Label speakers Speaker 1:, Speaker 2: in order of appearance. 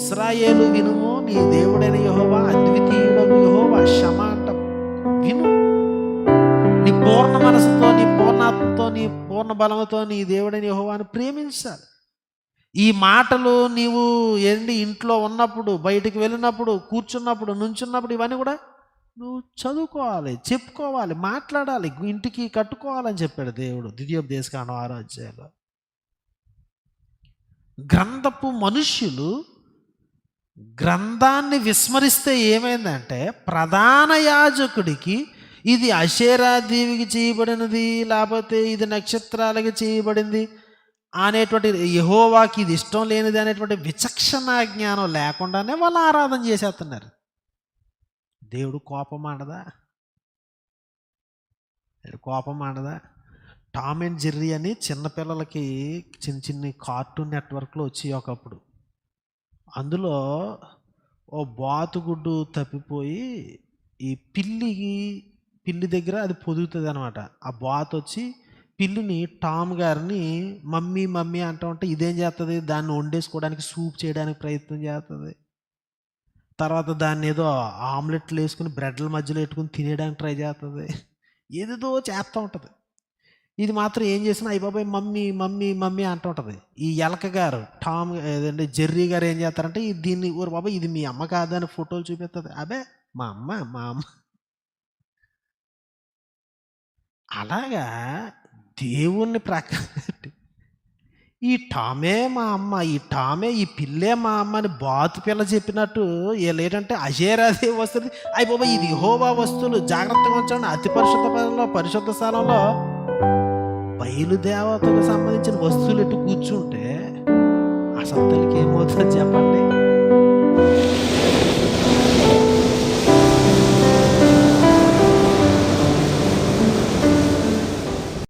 Speaker 1: ఇస్రాయేలు వినుము నీ దేవుడైన యహోవా అద్వితీయుడకు యహోవా క్షమాటం విను. నీ పూర్ణ మనసుతో నీ పూర్ణాత్మతో నీ పూర్ణ బలంతో నీ దేవుడైన యహోవాను ప్రేమించాలి. ఈ మాటలు నీవు ఏంటి ఇంట్లో ఉన్నప్పుడు బయటికి వెళ్ళినప్పుడు కూర్చున్నప్పుడు నుంచున్నప్పుడు ఇవన్నీ కూడా నువ్వు చదువుకోవాలి చెప్పుకోవాలి మాట్లాడాలి ఇంటికి కట్టుకోవాలని చెప్పాడు దేవుడు ద్వితీయోపదేశకాండం ఆరో అధ్యాయంలో. గ్రంథపు మనుష్యులు గ్రంథాన్ని విస్మరిస్తే ఏమైందంటే ప్రధాన యాజకుడికి ఇది అషేరాదేవికి చేయబడినది లేకపోతే ఇది నక్షత్రాలకి చేయబడింది అనేటువంటి యహోవాకి ఇది ఇష్టం లేనిది అనేటువంటి విచక్షణ జ్ఞానం లేకుండానే వాళ్ళు ఆరాధన చేసేస్తున్నారు. దేవుడు కోపం ఆడదా కోపం ఆడదా టామ్ అండ్ జెర్రీ అని చిన్నపిల్లలకి చిన్న చిన్ని కార్టూన్ నెట్వర్క్లో వచ్చి ఒకప్పుడు. అందులో ఓ బాతుగుడ్డు తప్పిపోయి ఈ పిల్లికి పిల్లి దగ్గర అది పొదుగుతుంది అనమాట ఆ బాత్ వచ్చి పిల్లిని టామ్ గారిని మమ్మీ మమ్మీ అంటూ ఉంటే ఇదేం చేస్తుంది దాన్ని వండేసుకోవడానికి సూప్ చేయడానికి ప్రయత్నం చేస్తుంది తర్వాత దాన్ని ఏదో ఆమ్లెట్లు వేసుకుని బ్రెడ్ల మధ్యలో పెట్టుకుని తినేయడానికి ట్రై చేస్తుంది ఏదేదో చేస్తూ ఉంటుంది. ఇది మాత్రం ఏం చేసినా అయ్యి బాబాయ్ మమ్మీ మమ్మీ మమ్మీ అంటుంటుంది ఈ ఎలక గారు టామ్ ఏదంటే జెర్రీ గారు ఏం చేస్తారంటే ఈ దీన్ని ఊరు బాబాయ్ ఇది మీ అమ్మ కాదని ఫోటోలు చూపిస్తుంది అబే మా అమ్మ మా అమ్మ. అలాగా దేవుణ్ణి ప్రక్క ఈ టామే మా అమ్మ ఈ టామే ఈ పిల్లే మా అమ్మ అని బాతు పిల్ల చెప్పినట్టు ఏంటంటే అజేరాదే వస్తుంది. అయ్యి బాబా ఇది హోవా వస్తువులు. జాగ్రత్తగా ఉంచండి. అతి పరిశుద్ధ పరిశుద్ధ స్థలంలో బయలుదేవతకు సంబంధించిన వస్తువులు ఎటు కూర్చుంటే అసలు ఏమవుతుందో